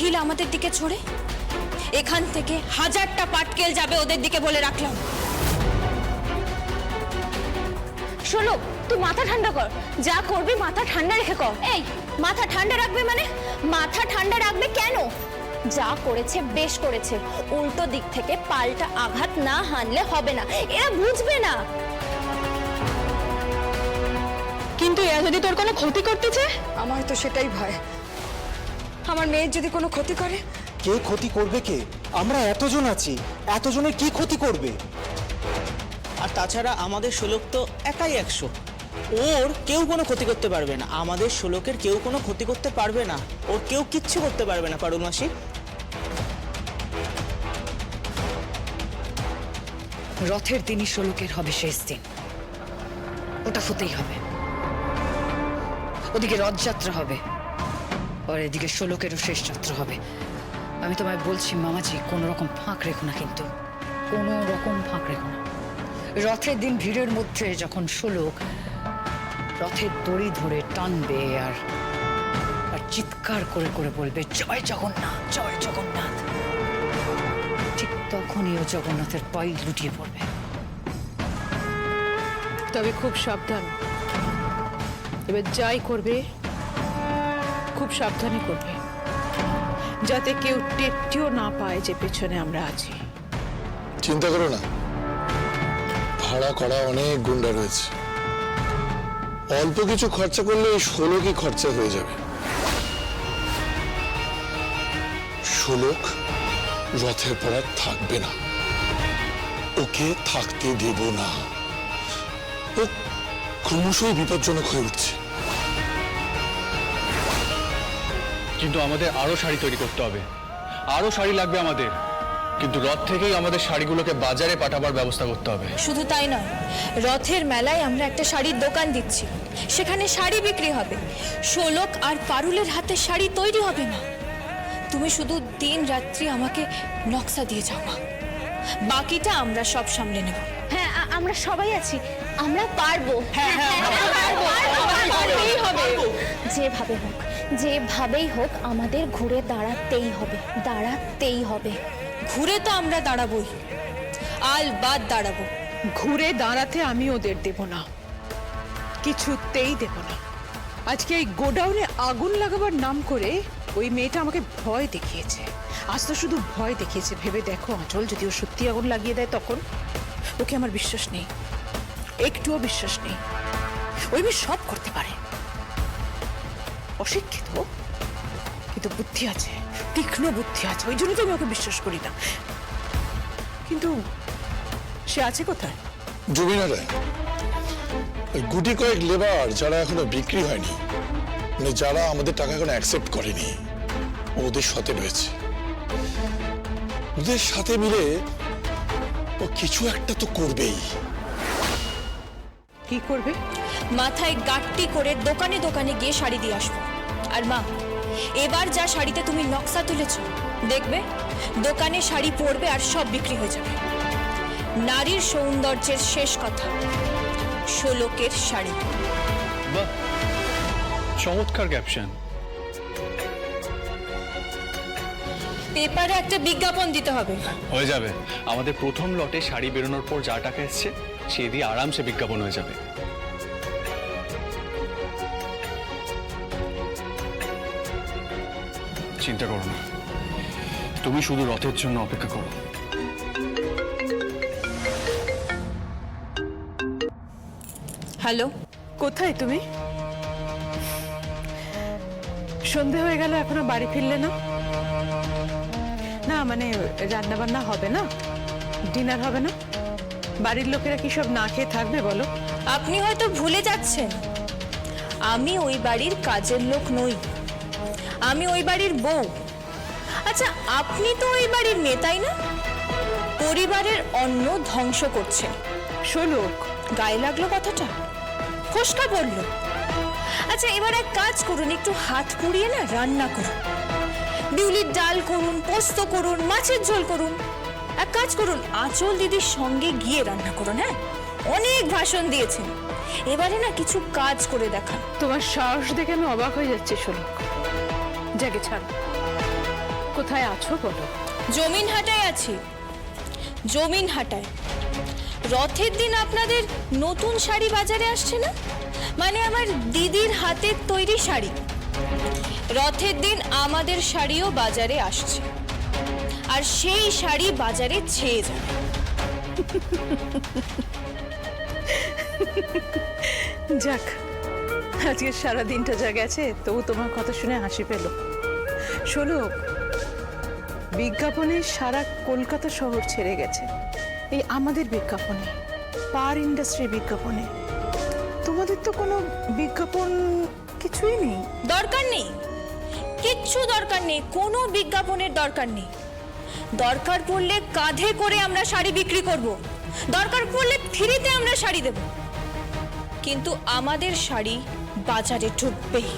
ঢিল আমাদের দিকে ছড়ে? এখান থেকে হাজারটা পাটকেল যাবে ওদের দিকে বলে রাখলাম। শোনো তুই মাথা ঠান্ডা কর। যা করবি মাথা ঠান্ডা রেখে কর। এই মাথা ঠান্ডা রাখবে মানে? মাথা ঠান্ডা রাখবে কেন? যা করেছে বেশ করেছে। উল্টো দিক থেকে পাল্টা আঘাত না হানলে হবে না। এরা বুঝবে না। কিন্তু এরা যদি তোর কোনো ক্ষতি করতেছে আমার তো সেটাই ভয়। আমার মেয়ের যদি কোনো ক্ষতি করে? কে ক্ষতি করবে কে? আমরা এতজন আছি এতজনের কি ক্ষতি করবে? আর তাছাড়া আমাদের শোলক তো একাই একশো। ওর কেউ কোনো ক্ষতি করতে পারবে না। আমাদের শোলকের কেউ কোনো ক্ষতি করতে পারবে না। ওর কেউ কিচ্ছু করতে পারবে না পারুল মাসি। রথের দিনই ষোলকের হবে শেষ দিন। ওটা হতেই হবে। ওদিকে রথযাত্রা হবে। আর এদিকে ষোলকেরও শেষ যাত্রা হবে। আমি তোমায় বলছি, মামাজি কোনো রকম ফাঁক রেখো না কিন্তু। কোনো রকম ফাঁক রেখো না। রথের দিন ভিড়ের মধ্যে যখন ষোলক রথের দড়ি ধরে টানবে আর আর চিৎকার করে করে বলবে, জয় জগন্নাথ জয় জগন্নাথ। ঠিক তখনই ও জগন্নাথের পায়ে লুটিয়ে পড়বে। তবে খুব সাবধান। এবার যাই করবে খুব সাবধানে করবে। যাতে কেউ টেরটিও না পায় যে পেছনে আমরা আছি। চিন্তা করো না। ভাড়া করা অনেক গুন্ডা রয়েছে। অল্প কিছু খরচা করলে ষোলো কি খরচা হয়ে যাবে? ষোলক রথের পর থাকবে না। ওকে থাকতে দেব না। ও ক্রমশই বিপজ্জনক হয়ে উঠছে। কিন্তু আমাদের আরও শাড়ি তৈরি করতে হবে। আরও শাড়ি লাগবে আমাদের। কিন্তু রথ থেকেই আমাদের শাড়িগুলোকে বাজারে পাঠাবার ব্যবস্থা করতে হবে। শুধু তাই নয় রথের মেলায় আমরা একটা শাড়ির দোকান দিচ্ছি। সেখানে শাড়ি বিক্রি হবে। শোলক আর পারুলের হাতে শাড়ি তৈরি হবে না। তুমি শুধু দিন রাত্রি আমাকে নকশা দিয়ে যাও মা। বাকিটা আমরা সব সামলে নেব। হ্যাঁ আমরা সবাই আছি। আমরা পারব। হ্যাঁ হ্যাঁ পারব, পারতেই হবে যেভাবে হোক। যেভাবেই হোক আমাদের ঘুরে দাঁড়াতেই হবে দাঁড়াতেই হবে। ঘুরে তো আমরা দাঁড়াবই। আল বাদ দাঁড়াবো। ঘুরে দাঁড়াতে আমি ওদের দেব না। কিছুতেই দেব না। আজকে এই গোডাউনে আগুন লাগাবার নাম করে ওই মেয়েটা আমাকে ভয় দেখিয়েছে। আজ তো শুধু ভয় দেখিয়েছে। ভেবে দেখো আঁচল যদি ও সত্যি আগুন লাগিয়ে দেয় তখন। ওকে আমার বিশ্বাস নেই। একটুও বিশ্বাস নেই। ওই মেয়ে সব করতে পারে। অশিক্ষিত কিন্তু বুদ্ধি আছে তীক্ষ্ণ বুদ্ধি আছে ওই জন্য তো আমি ওকে বিশ্বাস করি না। কিন্তু সে আছে কোথায়? জমিনা রায় ওই গুটি কয়েক লেবার যারা এখনও বিক্রি হয়নি মানে যারা আমাদের টাকা এখনও অ্যাকসেপ্ট করেনি ওদের সাথে রয়েছে। ওদের সাথে মিলে ও কিছু একটা তো করবেই। কি করবে? মাথায় গাট্টি করে দোকানে দোকানে গিয়ে শাড়ি দিয়ে আসব। আর মা এবার যা শাড়িতে তুমি নকশা তুলেছ দেখবে দোকানে শাড়ি পরবে আর সব বিক্রি হয়ে যাবে। নারীর সৌন্দর্যের শেষ কথা ষোলকের শাড়ি। বাহ চমৎকার ক্যাপশন পেপারে একটা বিজ্ঞাপন দিতে হবে। হয়ে যাবে। আমাদের প্রথম লটে শাড়ি বেরোনোর পর যা টাকা এসছে সে দিয়ে আরামসে বিজ্ঞাপন হয়ে যাবে। চিন্তা করো না। তুমি শুধু রথের জন্য অপেক্ষা করো। হ্যালো কোথায় তুমি? সন্ধে হয়ে গেল এখনও বাড়ি ফিরলে না? না মানে রান্না বান্না হবে না? ডিনার হবে না? বাড়ির লোকেরা কি সব না খেয়ে থাকবে বলো? আপনি হয়তো ভুলে যাচ্ছেন। আমি ওই বাড়ির কাজের লোক নই। আমি ওই বাড়ির বউ। আচ্ছা আপনি তো ওই বাড়ির মেয়ে তাই না? পরিবারের অন্ন ধ্বংস করছেন শোলক গায়ে লাগল কথাটা? ফসকা পড়ল। আচ্ছা এবার এক কাজ করুন একটু হাত পুড়িয়ে না রান্না করুন। বিউলির ডাল করুন পোস্ত করুন মাছের ঝোল করুন। এক কাজ করুন আঁচল দিদির সঙ্গে গিয়ে রান্না করুন হ্যাঁ? অনেক ভাষণ দিয়েছেন। এবারে না কিছু কাজ করে দেখান। তোমার সাহস দেখে আমি অবাক হয়ে যাচ্ছি শোলক। যাকে ছাড়। কোথায় আছো বলো? জমিন হাটায় আছি। জমিন হাটায়। রথের দিন আপনাদের নতুন শাড়ি বাজারে আসছে না? মানে আমার দিদির হাতের তৈরি শাড়ি। রথের দিন আমাদের শাড়িও বাজারে আসছে। আর সেই শাড়ি বাজারে ছেয়ে যাবে। যাক আজকে সারা দিনটা যা গেছে, তবু তোমার কথা শুনে হাসি পেল। শোনো, বিজ্ঞাপনে সারা কলকাতা শহর ছেড়ে গেছে। এই আমাদের বিজ্ঞাপনে, পার ইন্ডাস্ট্রির বিজ্ঞাপনে। তোমাদের তো কোনো বিজ্ঞাপন কিছুই নেই। দরকার নেই। কিচ্ছু দরকার নেই, কোনো বিজ্ঞাপনের দরকার নেই। দরকার পড়লে কাঁধে করে আমরা শাড়ি বিক্রি করব। দরকার পড়লে ফ্রিতে আমরা শাড়ি দেব। কিন্তু আমাদের শাড়ি বাজারে ঢুকবেই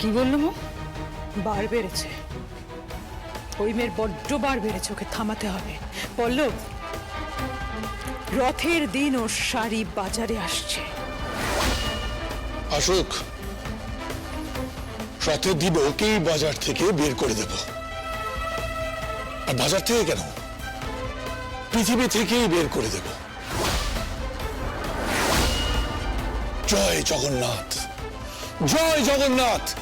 কি বলল মো? বার বেড়েছে। ওই মেয়ের বড্ড বার বেড়েছে ওকে থামাতে হবে। পল্লব রথের দিন ওর শাড়ি বাজারে আসছে। আসুক রথের দিন ওকেই বাজার থেকে বের করে দেব। আর বাজার থেকে কেন? পৃথিবী থেকেই বের করে দেব। জয় জগন্নাথ। জয় জগন্নাথ।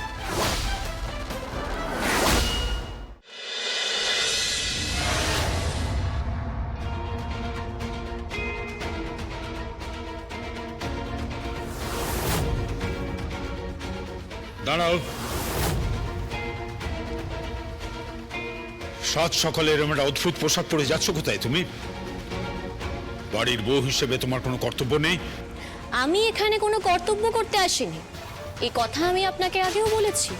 সাত সকালে এরকম একটা অদ্ভুত পোশাক পরে যাচ্ছ কোথায় তুমি? বাড়ির বউ হিসেবে তোমার কোনো কর্তব্য নেই? আমি এখানে কোনো কর্তব্য করতে আসিনি। এই কথা আমি আপনাকে আগেও বলেছি।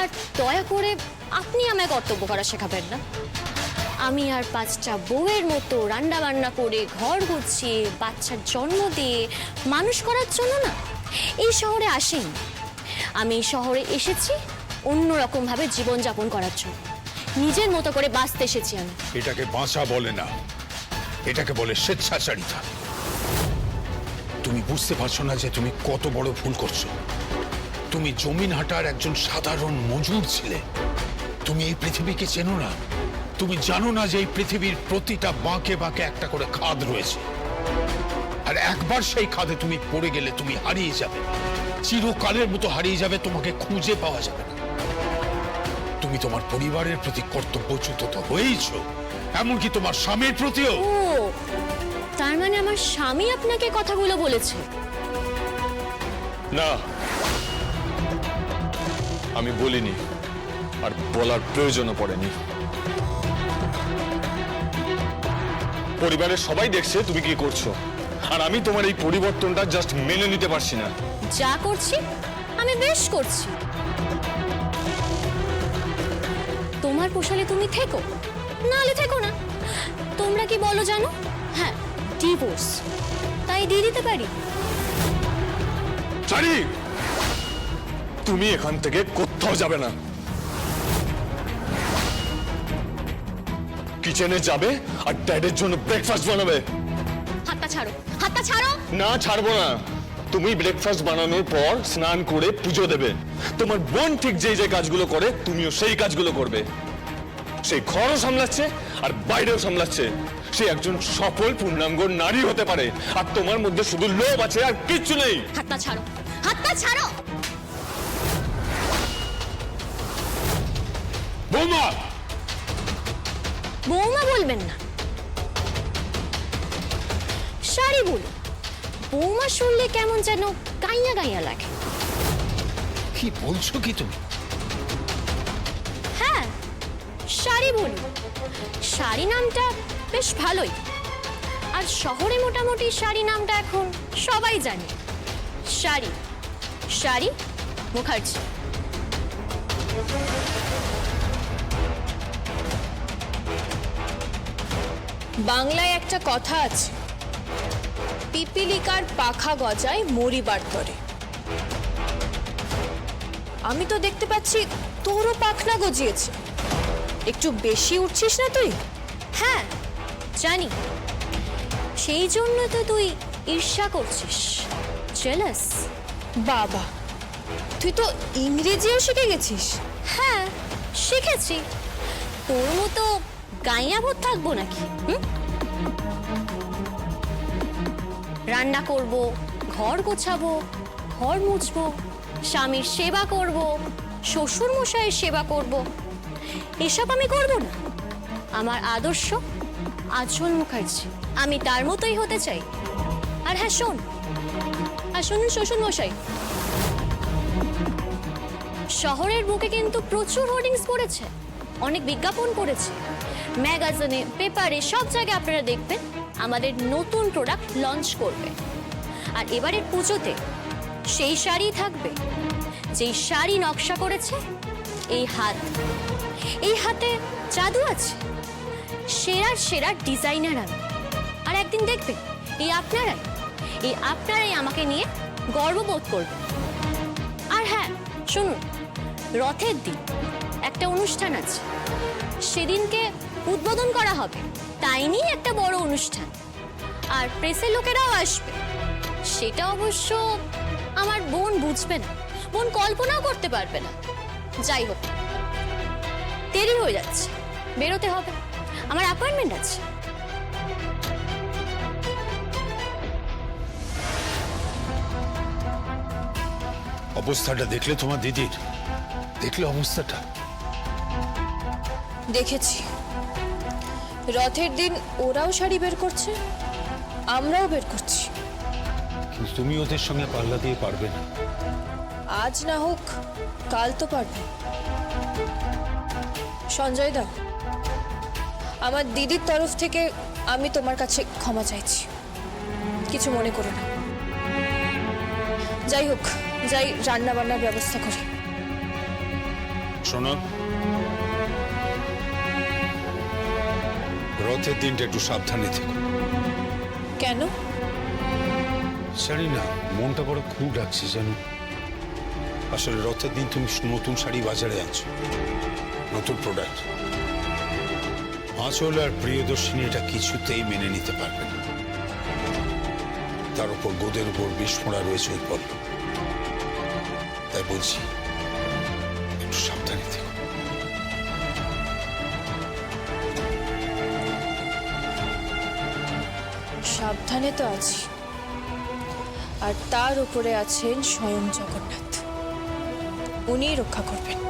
আর দয়া করে আপনি আমায় কর্তব্য করা শেখাবেন না। আমি আর পাঁচটা বউয়ের মতো রান্না বান্না করে ঘর গুছিয়ে, বাচ্চার জন্ম দিয়ে মানুষ করার জন্য না, এই শহরে আসেনি। আমি এই শহরে এসেছি অন্যরকমভাবে জীবনযাপন করার জন্য। নিজের মতো করে বাঁচতে এসেছি আমি। এটাকে বাঁচা বলে না। এটাকে বলে স্বেচ্ছাচারিতা। তুমি বুঝতে পারছ না যে তুমি কত বড় ভুল করছ। তুমি জমিন হাটার একজন সাধারণ মজুর ছিলে। তুমি এই পৃথিবীকে চেনো না। তুমি জানো না যে এই পৃথিবীর প্রতিটা বাঁকে বাঁকে একটা করে খাদ রয়েছে। আর একবার সেই খাদে তুমি পড়ে গেলে তুমি হারিয়ে যাবে। চিরকালের মতো হারিয়ে যাবে, তোমাকে খুঁজে পাওয়া যাবে না। তুমি তোমার পরিবারের প্রতি কর্তব্যচ্যুত তো হয়েইছ এমনকি তোমার স্বামীর প্রতিও। ও তার মানে আমার স্বামী আপনাকে কথাগুলো বলেছে। না আমি বলিনি আর বলার প্রয়োজনও পড়েনি। পরিবারের সবাই দেখছে তুমি কি করছ আর আমি তোমার এই পরিবর্তনটা জাস্ট মেনে নিতে পারছি না। যা করছি আমি বেশ করছি। পোষালে তুমি থেকো। নাহলে থেকো না। তোমরা কি বলো জানো? হ্যাঁ ডিভোর্স তাই দিয়ে দিতে পারি? চারি তুমি এখান থেকে কোথাও যাবে না। কিচেনে যাবে আর ড্যাডের জন্য ব্রেকফাস্ট বানাবে। হাতটা ছাড়ো। হাতটা ছাড়ো। না ছাড়বো না। তুমি ব্রেকফাস্ট বানানোর পর স্নান করে পুজো দেবে। তোমার বোন ঠিক যেই যে কাজগুলো করে তুমিও সেই কাজগুলো করবে। সেই ঘরও সামলাচ্ছে আর বাইরেও সামলাচ্ছে। সে একজন সফল পূর্ণাঙ্গ নারী হতে পারে। আর তোমার মধ্যে শুধু লোভ আছে আর কিচ্ছু নেই। হাতটা ছাড়ো। হাতটা ছাড়ো। বৌমা! বৌমা বলবেন না। শাড়ি বলুন। বৌমা শুনলে কেমন যেন গাইয়া গাইয়া লাগে। কি বলছো কি তুমি? শাড়ি বলি শাড়ি নামটা বেশ ভালোই। আর শহরে মোটামুটি শাড়ি নামটা এখন সবাই জানে। শাড়ি। শাড়ি মুখার্জি। বাংলায় একটা কথা আছে। পিপিলিকার পাখা গজায় মরিবার তরে আমি তো দেখতে পাচ্ছি তোরও পাখনা গজিয়েছে। একটু বেশি উঠছিস না তুই? হ্যাঁ জানি। সেই জন্য তো তুই ঈর্ষা করছিস। জেলাস বাবা তুই তো ইংরেজিও শিখে গেছিস। হ্যাঁ শিখেছি। তোর মতো গাইয়াবোধ থাকব নাকি হুম? রান্না করব ঘর গোছাবো ঘর মুছবো স্বামীর সেবা করব শ্বশুর মশাইয়ের সেবা করব। এসব আমি করব না। আমার আদর্শ আচল মুখার্জি। আমি তার মতোই হতে চাই। আর হ্যাঁ শোন। আর শুনুন শ্বশুর মশাই। শহরের বুকে কিন্তু প্রচুর হোর্ডিংস পড়েছে। অনেক বিজ্ঞাপন করেছে ম্যাগাজিনে, পেপারে, সব জায়গায় আপনারা দেখবেন আমাদের নতুন প্রোডাক্ট লঞ্চ করবে। আর এবারের পুজোতে সেই শাড়ি থাকবে। যেই শাড়ি নকশা করেছে, এই হাত। এই হাতে জাদু আছে। সেরার সেরা ডিজাইনার আমি। আর একদিন দেখবেন এই আপনারাই এই আপনারাই আমাকে নিয়ে গর্ববোধ করবে আর হ্যাঁ শুনুন, রথের দিন একটা অনুষ্ঠান আছে। সেদিনকে উদ্বোধন করা হবে, তাই নিয়ে একটা বড় অনুষ্ঠান। আর প্রেসের লোকেরাও আসবে। সেটা অবশ্য আমার বোন বুঝবে না, বোন কল্পনাও করতে পারবে না। যাই হোক দেরি হয়ে যাচ্ছে। বেরোতে হবে। আমার অ্যাপয়েন্টমেন্ট আছে। অবস্থাটা দেখলে তোমার দিদির? দেখলে অবস্থাটা? দেখেছি। রথের দিন ওরাও শাড়ি বের করছে আমরাও বের করছি। কিন্তু তুমি ওদের সঙ্গে পাল্লা দিয়ে পারবে না। আজ না হোক কাল তো পারবে। সঞ্জয় দা আমার দিদির তরফ থেকে আমি তোমার কাছে ক্ষমা চাইছি। কিছু মনে করো না। যাই হোক যাই রান্না বান্নার ব্যবস্থা করি। শোনো। রথের দিনটা একটু সাবধানে থেকো। কেন? জানি না মনটা বড় খুব ডাকছে যেন আসলে রথের দিন তুমি নতুন শাড়ি বাজারে আনছো। নতুন প্রোডাক্ট আঁচল আর প্রিয়দর্শিনী এটা কিছুতেই মেনে নিতে পারবে না। তার উপর গোদের উপর বিস্ফোরা রয়েছে উৎপন্ন তাই বলছি, একটু সাবধানে থেকো। সাবধানে তো আছি। আর তার উপরে আছেন স্বয়ং জগন্নাথ। উনিই রক্ষা করবেন।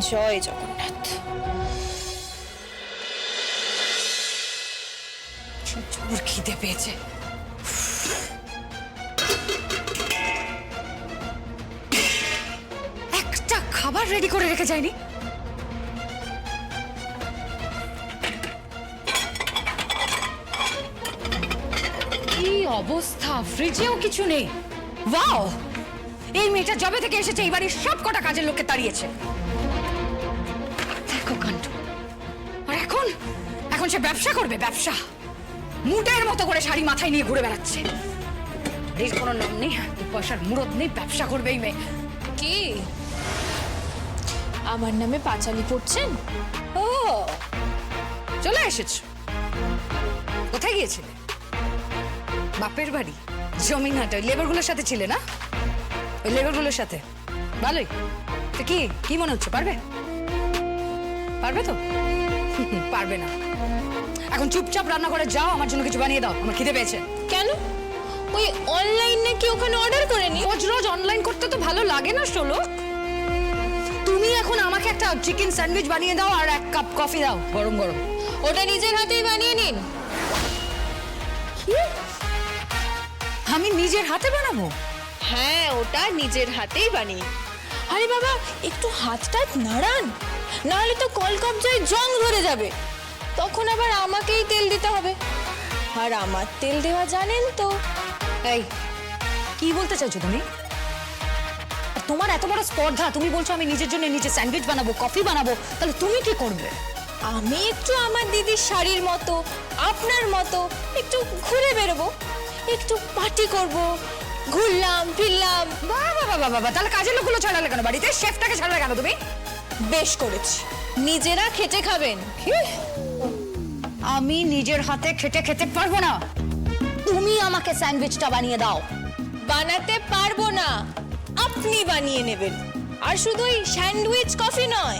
জয় জগন্নাথ। ওর খিদে পেয়েছে। একটা খাবার রেডি করে রেখে যায়নি। কি অবস্থা? ফ্রিজেও কিছু নেই। ওয়াও এই মেয়েটা জবে থেকে এসেছে এই বাড়ির সব কটা কাজের লোককে তাড়িয়েছে। এখন সে ব্যবসা করবে ব্যবসা। মুটের মতো করে শাড়ি মাথায় নিয়ে ঘুরে বেড়াচ্ছে। এর কোনো নাম নেই দু পয়সার মুরদ নেই ব্যবসা করবে এই মেয়ে। কি? আমার নামে পাঁচালি পড়ছেন ও চলে এসেছ। কোথায় গিয়েছিলে? বাপের বাড়ি? জমিন হাটে ওই লেবারগুলোর সাথে ছিলে না? ওই লেবারগুলোর সাথে? ভালোই। তো কি কি মনে হচ্ছে পারবে? পারবে তো? পারবে না। এখন চুপচাপ রান্না করে যাও আমার জন্য কিছু বানিয়ে দাও। আমার খিদে পেয়েছে। কেন? ওই অনলাইন নাকি ওখানে অর্ডার করে নি? রোজ রোজ অনলাইন করতে তো ভালো লাগে না শোলো তুমি এখন আমাকে একটা চিকেন স্যান্ডউইচ বানিয়ে দাও আর এক কাপ কফি দাও গরম গরম। ওটা নিজের হাতেই বানিয়ে নিন। আমি নিজের হাতে বানাবো? হ্যাঁ ওটা নিজের হাতেই বানিয়ে আরে বাবা একটু হাতটা নাড়ান। নাহলে তো কল কবজায় জং ধরে যাবে। তখন আবার আমাকেই তেল দিতে হবে। আর আমার তেল দেওয়া জানেন তো? এই কি বলতে চাইছো তুমি? তোমার এত বড় স্পর্ধা তুমি বলছো আমি নিজের জন্য নিজে স্যান্ডউইচ বানাবো কফি বানাবো তাহলে তুমি কি করবে? আমি একটু আমার দিদির শাড়ির মতো আপনার মতো একটু ঘুরে বেরোবো একটু পার্টি করব ঘুরলাম ফিরলাম। বাবা বাবা বাবা তাহলে কাজের লোকগুলো ছাড়ালে কেন? বাড়িতে শেফটাকে ছাড়ালে কেন তুমি? বেশ করেছি। নিজেরা খেটে খাবেন। আমি নিজের হাতে খেটে খেতে পারব না। তুমি আমাকে স্যান্ডউইচটা বানিয়ে দাও। বানাতে পারব না। আপনি বানিয়ে নেবেন। আর শুধুই স্যান্ডউইচ কফি নয়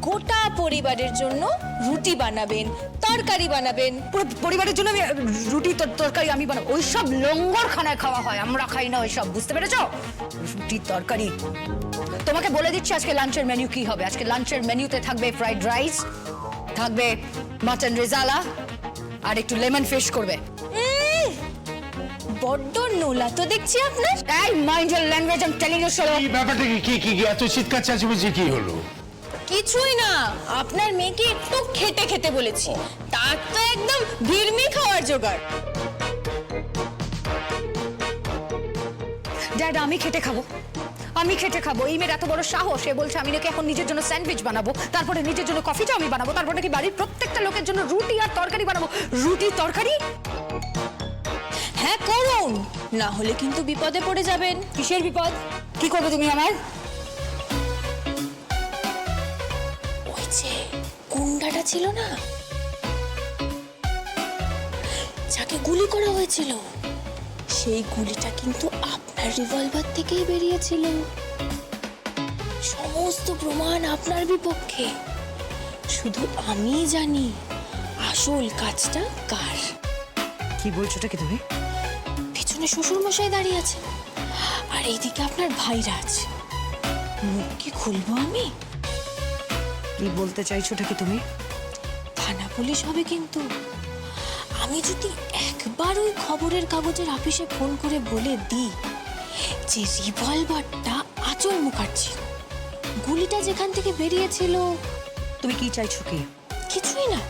গোটা পরিবারের জন্য রুটি বানাবেন। তরকারি বানাবেন। পুরো পরিবারের জন্য আমি রুটি তরকারি আমি বানাবো। ওই সব লঙ্গর খানায় খাওয়া হয় আমরা খাই না ওই সব বুঝতে পেরেছ? রুটি তরকারি। তোমাকে বলে দিচ্ছি আজকে লাঞ্চের মেনু কি হবে। আজকে লাঞ্চের মেনুতে থাকবে ফ্রাইড রাইস থাকবে মাটন রেজালা আর একটু লেমন ফিশ করবে। বড্ড নোলা তো দেখছি আপনার। এই mind your language I am telling you এই ব্যাপারটা কি কি কি কি এত চিৎকার চাচামেচি কি হলো? কিছুই না। আপনার মেয়েকে একটু খেতে খেতে বলেছি। তার তো একদম ভিড়মি খাওয়ার জোগাড়। ড্যাড আমি খেটে খাব। আমি খেটে খাব। এই মেয়ের এত বড় সাহস সে বলছে আমি নাকি এখন নিজের জন্য স্যান্ডউইচ বানাবো তারপরে নিজের জন্য কফিটা আমি বানাবো তারপরে নাকি বাড়ির প্রত্যেকটা লোকের জন্য রুটি আর তরকারি বানাবো। রুটি তরকারি? হ্যাঁ করুন। না হলে কিন্তু বিপদে পড়ে যাবেন। কিসের বিপদ? কি করবে তুমি আমার? ছিল না? যাকে গুলি করা হয়েছিল সেই গুলিটা কিন্তু আপনার রিভলভার থেকেই বেরিয়েছিল। সমস্ত প্রমাণ আপনার বিপক্ষে। শুধু আমিই জানি আসল কাজটা কার। কি বলছোটা কি তুমি? পিছনে শ্বশুর মশাই দাঁড়িয়ে আছে আর এইদিকে আপনার ভাইরা আছে মুখ কি খুলবো আমি? কি বলতে চাইছোটা কি তুমি? থানা পুলিশ হবে কিন্তু। আমি যদি একবার ওই খবরের কাগজের অফিসে ফোন করে বলে দিই যে রিভলভারটা আচল মুখার্জি গুলিটা যেখান থেকে বেরিয়েছিল। তুমি কি চাইছো কি? কিছুই না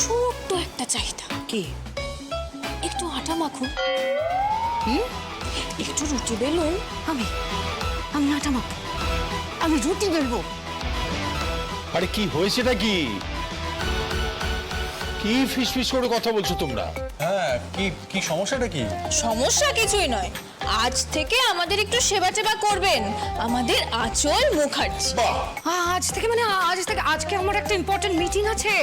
ছোট্ট একটা চাহিদা। কি? একটু আটা মাখুন। একটু রুটি বেলুন। আমি আমি আটা মাখবো। আমি রুটি বেলবো। আরে কি হয়েছেটা কি? কি ফিস ফিস করে কথা বলছো তোমরা? হ্যাঁ কি কি সমস্যাটা কি? সমস্যা কিছুই নয়। আজ থেকে আমাদের একটু সেবা টেবা করবেন। আমাদের আচল মুখার্জি। বাহ! আজ থেকে মানে আজ থেকে আজকে আমার একটা ইম্পর্টেন্ট মিটিং আছে।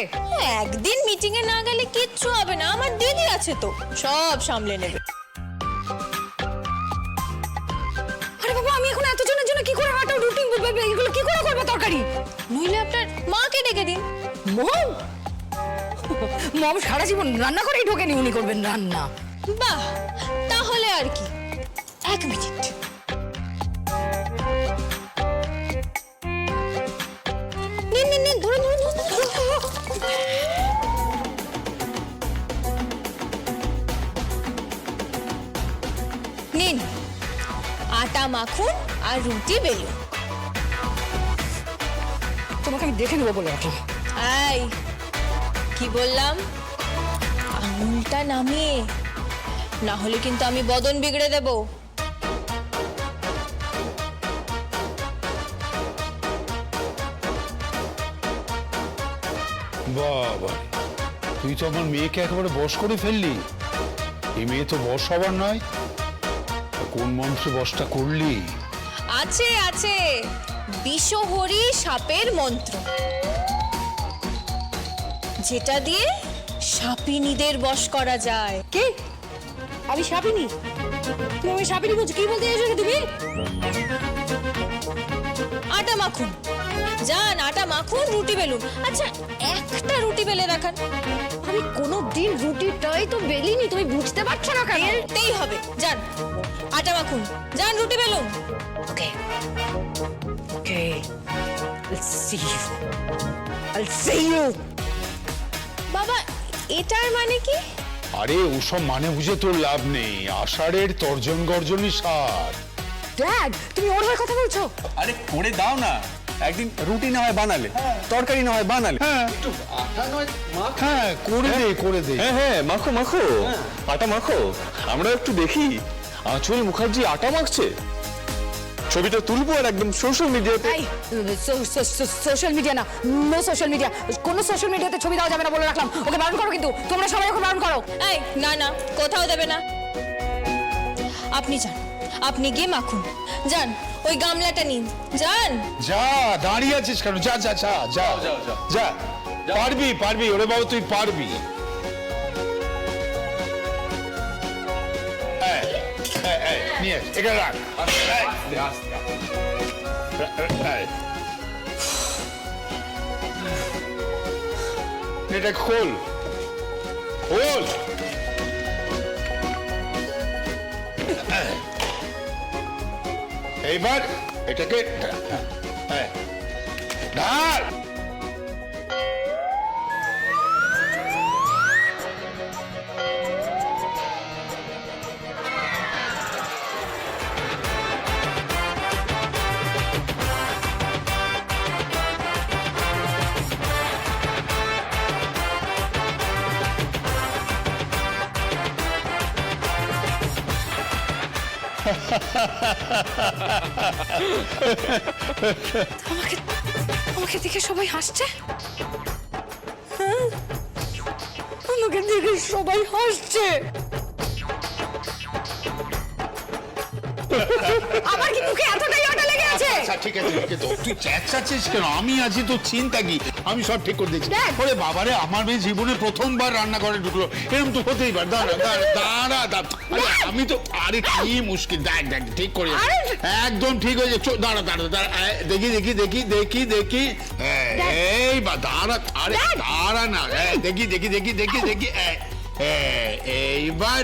একদিন মিটিং এ না গেলে কিচ্ছু হবে না আমার দিদি আছে তো সব সামলে নেবে। আরে বাবা আমি এখন এতজনের জন্য কি করে আটা রুটি এগুলো কি করে করব তরকারি? নইলে আপনার মাকে ডেকে দিন। মম মম সারা জীবন রান্না করেই ঢোকেনি উনি করবেন রান্না। বাহ তাহলে আর কি। এক মিনিট। নিন নিন নিন ধরুন ধরুন। নিন। আটা মাখুন আর রুটি বেলুন। তোমাকে আমি দেখে নেব বলে রাখলাম। এই কি বললাম? আঙুলটা নামিয়ে না হলে কিন্তু আমি বদন বিগড়ে দেব। বাবা তুই তো আমার মেয়েকে একেবারে বশ করে ফেললি। এই মেয়ে তো বশ হবার নয়। কোন মন্ত্রে বশটা করলি? আছে আছে। বিষহরি সাপের মন্ত্র। যেটা দিয়ে সাপিনীদের বশ করা যায়। কে? আমি সাপিনি তুমি আমি সাপিনি বলছো? কি বলতে চাইছো তুমি? আটা মাখুন। যান আটা মাখুন রুটি বেলুন। আচ্ছা একটা রুটি বেলে দেখান। আমি কোনো দিন রুটিটাই তো বেলিনি তুমি বুঝতে পারছ না কেন? বেলতেই হবে। যান আটা মাখুন। যান রুটি balloon. Okay. Okay. I'll see you. I'll see you. বাবা এটার মানে কি? আরে ওসব মানে বুঝে তোর লাভ নেই। আষাঢ়ের তর্জন গর্জনই সার ড্যাড তুমি ওর হয়ে কথা বলছো। আরে করে দাও না। একদিন রুটি না হয় বানালে তরকারি না হয় বানালে। হ্যাঁ। হ্যাঁ করে দে করে দে। হ্যাঁ হ্যাঁ মাখো মাখো। আটা মাখো। আমরা একটু দেখি। আঁচল মুখার্জি আটা মাখছে? ছবিটা তুলবো আর একদম সোশ্যাল মিডিয়াতে সোশ্যাল মিডিয়া না নো সোশ্যাল মিডিয়া কোনো সোশ্যাল মিডিয়াতে ছবি দেওয়া যাবে না বলে রাখলাম। ওকে বারণ করো কিন্তু তোমরা সবাই ওকে বারণ করো। এই না না কোথাও দেবে না। আপনি যান আপনি গিয়ে মাখুন। যান ওই গামলাটা নিন। যান। যা দাঁড়িয়ে আছিস কেন? যা যা যা যা। যা পারবি পারবি ওরে বাবু তুই পারবি। Nie, tylko tak. Nie tak chul. Chul! Ej, bar! Ej, czekaj! Ej! Dar! আমাকে আমাকে দেখে সবাই হাসছে? হ্যাঁ? আমাকে দেখে সবাই হাসছে। আমার কি মুখে এতটাই আটা লেগে আছে? আচ্ছা ঠিক আছে ঠিক আছে। তুই চেঁচাচ্ছিস কেন? আমি আছি তো চিন্তা কি? আমি সব ঠিক করে দিচ্ছি ওরে বাবারে আমার মেয়ে জীবনে প্রথমবার রান্না করে ঢুকলো। এরকম তো হতেই পারে। দাঁড়া দাঁড়া দাঁড়া দাঁড়া। আমি তো আরে কি মুশকিল। দেখ দেখ ঠিক করে একদম ঠিক হয়ে যাচ্ছে। দাঁড়া দাঁড়া দাঁড়া। দেখি দেখি দেখি দেখি দেখি। এই, বা দাঁড়া আরে দাঁড়া না। দেখি দেখি দেখি দেখি দেখি। এই, এই, এইবার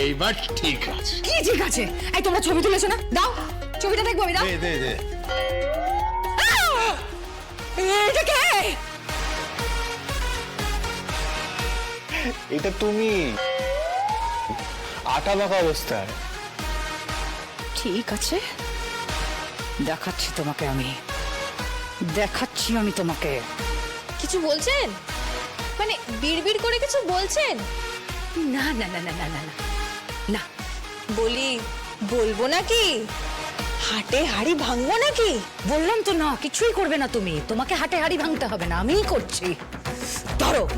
এইবার ঠিক আছে। কি ঠিক আছে? এই তোমরা ছবি তুলেছো না? দাও। ছবিটা দেখব আমি দাও। দে দে দে! এটা কে? এটা তুমি। আটা মাখা অবস্থায়। ঠিক আছে। দেখাচ্ছি তোমাকে আমি। দেখাচ্ছি আমি তোমাকে। কিছু বলছেন? মানে বিড়বিড় করে কিছু বলছেন? না না না না না না না। না। বলি বলব নাকি? হাটে হাড়ি ভাঙবো নাকি? বললাম তো না কিছুই করবে না তুমি। তোমাকে হাটে হাড়ি ভাঙতে হবে না আমিই করছি। ধরো।